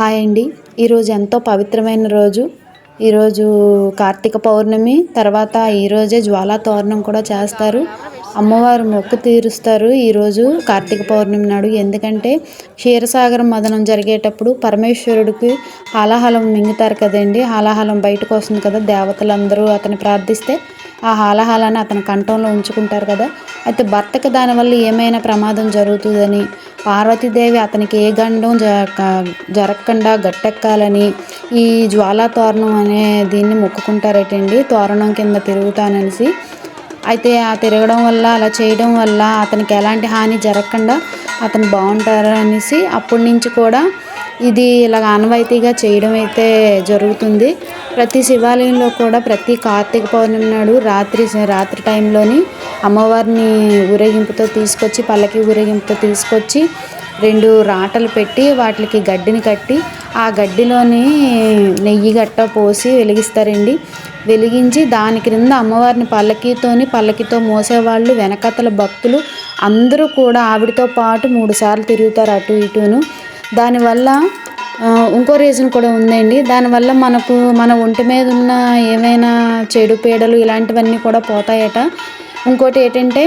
Hi అండి. ఈరోజు ఎంతో పవిత్రమైన రోజు. ఈరోజు కార్తీక పౌర్ణమి. తర్వాత ఈరోజే జ్వాలా తోరణం కూడా చేస్తారు. అమ్మవారు మొక్కు తీరుస్తారు ఈరోజు కార్తీక పౌర్ణమి నాడు. ఎందుకంటే క్షీరసాగరం మదనం జరిగేటప్పుడు పరమేశ్వరుడికి హాలాహలం మింగుతారు కదండి. హాలాహలం బయటకు వస్తుంది కదా దేవతలందరూ అతను ప్రార్థిస్తే ఆ హాలాహలాన్ని అతని కంఠంలో ఉంచుకుంటారు కదా. అయితే భర్తకి దానివల్ల ఏమైనా ప్రమాదం జరుగుతుందని పార్వతీదేవి అతనికి ఏ గండం జరగకుండా గట్టెక్కాలని ఈ జ్వాలా తోరణం అనే దీన్ని మొక్కుకుంటారటండి. తోరణం కింద తిరుగుతాననేసి. అయితే ఆ తిరగడం వల్ల అలా చేయడం వల్ల అతనికి ఎలాంటి హాని జరగకుండా అతను బాగుంటారు అనేసి అప్పటి నుంచి కూడా ఇది ఇలాగ ఆనవాయితీగా చేయడం అయితే జరుగుతుంది. ప్రతి శివాలయంలో కూడా ప్రతి కార్తీక పౌర్ణమి నాడు రాత్రి రాత్రి టైంలోని అమ్మవారిని ఊరేగింపుతో తీసుకొచ్చి పల్లకి ఊరేగింపుతో తీసుకొచ్చి రెండు రాటలు పెట్టి వాటికి గడ్డిని కట్టి ఆ గడ్డిలోని నెయ్యి గట్ట పోసి వెలిగిస్తారండి. వెలిగించి దాని క్రింద అమ్మవారిని పల్లకీతోని పల్లకితో మోసేవాళ్ళు వెనకతల భక్తులు అందరూ కూడా ఆవిడతో పాటు మూడు సార్లు తిరుగుతారు అటు ఇటును. దానివల్ల ఇంకో రీజన్ కూడా ఉందండి. దానివల్ల మనకు మన ఒంటి మీద ఉన్న ఏమైనా చెడు పీడలు ఇలాంటివన్నీ కూడా పోతాయట. ఇంకోటి ఏంటంటే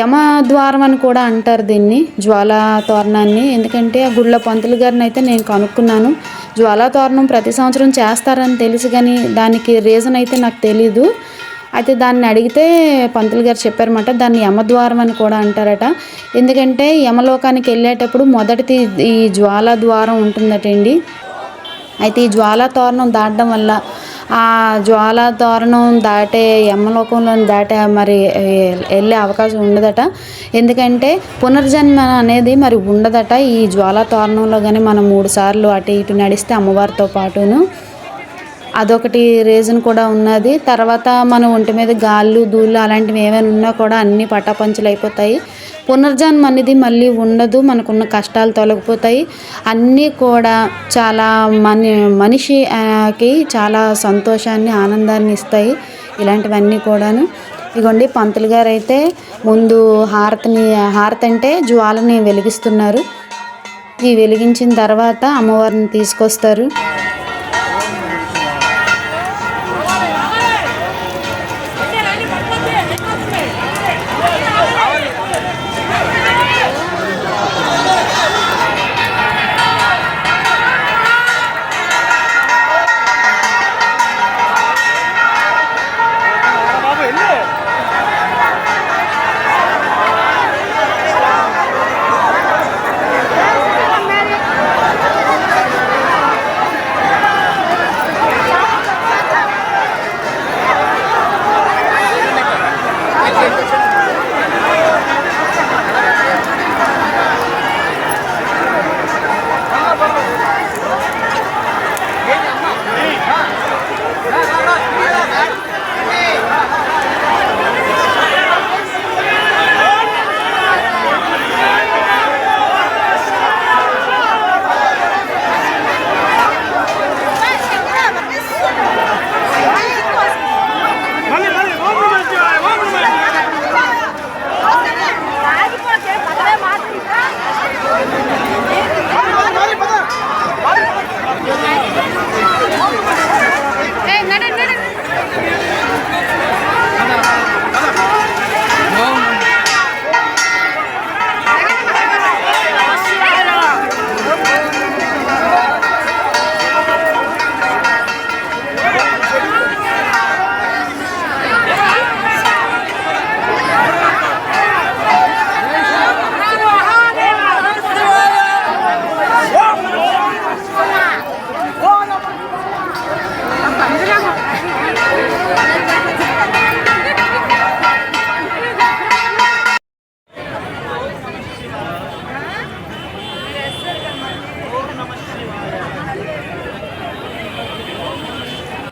యమ ద్వారం అని కూడా అంటారు దీన్ని జ్వాలా తోరణాన్ని. ఎందుకంటే ఆ గుళ్ళ పంతులు గారిని అయితే నేను కనుక్కున్నాను. జ్వాలా తోరణం ప్రతి సంవత్సరం చేస్తారని తెలుసు కానీ దానికి రీజన్ అయితే నాకు తెలీదు. అయితే దాన్ని అడిగితే పంతులు గారు చెప్పారన్నమాట దాన్ని యమద్వారం అని కూడా అంటారట. ఎందుకంటే యమలోకానికి వెళ్ళేటప్పుడు మొదటిది ఈ జ్వాల ద్వారం ఉంటుందటండి. అయితే ఈ జ్వాలా తోరణం దాటడం వల్ల ఆ జ్వాల తోరణం దాటే యమలోకంలో దాటే మరి వెళ్ళే అవకాశం ఉండదట. ఎందుకంటే పునర్జన్మ అనేది మరి ఉండదట. ఈ జ్వాల తోరణంలో కానీ మనం మూడు సార్లు అటు ఇటు నడిస్తే అమ్మవారితో పాటును అదొకటి రీజన్ కూడా ఉన్నది. తర్వాత మన ఒంటి మీద గాళ్ళు దూళ్ళు అలాంటివి ఏమైనా ఉన్నా కూడా అన్నీ పటాపంచలు అయిపోతాయి. పునర్జన్మ అనేది మళ్ళీ ఉండదు మనకున్న కష్టాలు తొలగిపోతాయి. అన్నీ కూడా చాలా మన మనిషికి చాలా సంతోషాన్ని ఆనందాన్ని ఇస్తాయి. ఇలాంటివన్నీ కూడాను. ఇగోండి పంతులు గారు అయితే ముందు హారతిని హారతి అంటే జ్వాలని వెలిగిస్తున్నారు. ఈ వెలిగించిన తర్వాత అమ్మవారిని తీసుకొస్తారు.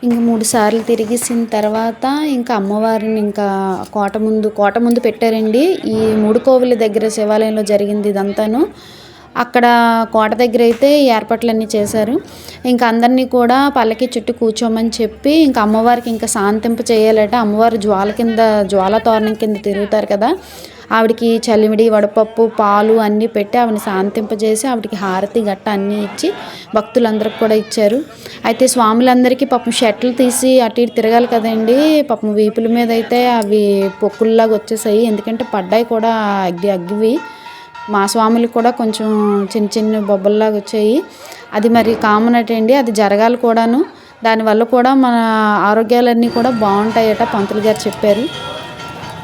ఇంక మూడు సార్లు తిరిగేసిన తర్వాత ఇంకా అమ్మవారిని ఇంకా కోట ముందు కోట ముందు పెట్టారండి. ఈ మూడు కోవిల దగ్గర శివాలయంలో జరిగింది ఇదంతాను. అక్కడ కోట దగ్గర అయితే ఏర్పాట్లన్నీ చేశారు. ఇంకా అందరినీ కూడా పల్లకి చుట్టూ కూర్చోమని చెప్పి ఇంకా అమ్మవారికి ఇంకా శాంతింప చేయాలట. అమ్మవారు జ్వాల కింద జ్వాల తోరణం కింద తిరుగుతారు కదా. ఆవిడకి చలిమిడి వడపప్పు పాలు అన్నీ పెట్టి ఆవిడని శాంతింపజేసి ఆవిడకి హారతి గట్ట అన్నీ ఇచ్చి భక్తులందరికి కూడా ఇచ్చారు. అయితే స్వాములందరికీ పాపం షర్ట్లు తీసి అటు ఇటు తిరగాలి కదండి. పాపం వీపుల మీద అయితే అవి పొక్కుల్లాగా వచ్చేసాయి. ఎందుకంటే పడ్డాయి కూడా అగ్గి అగ్గివి. మా స్వాములకు కూడా కొంచెం చిన్న చిన్న బొబ్బల్లాగా వచ్చాయి. అది మరి కామన్ అటండి అది జరగాలి కూడాను. దానివల్ల కూడా మన ఆరోగ్యాలన్నీ కూడా బాగుంటాయట పంతులు గారు చెప్పారు.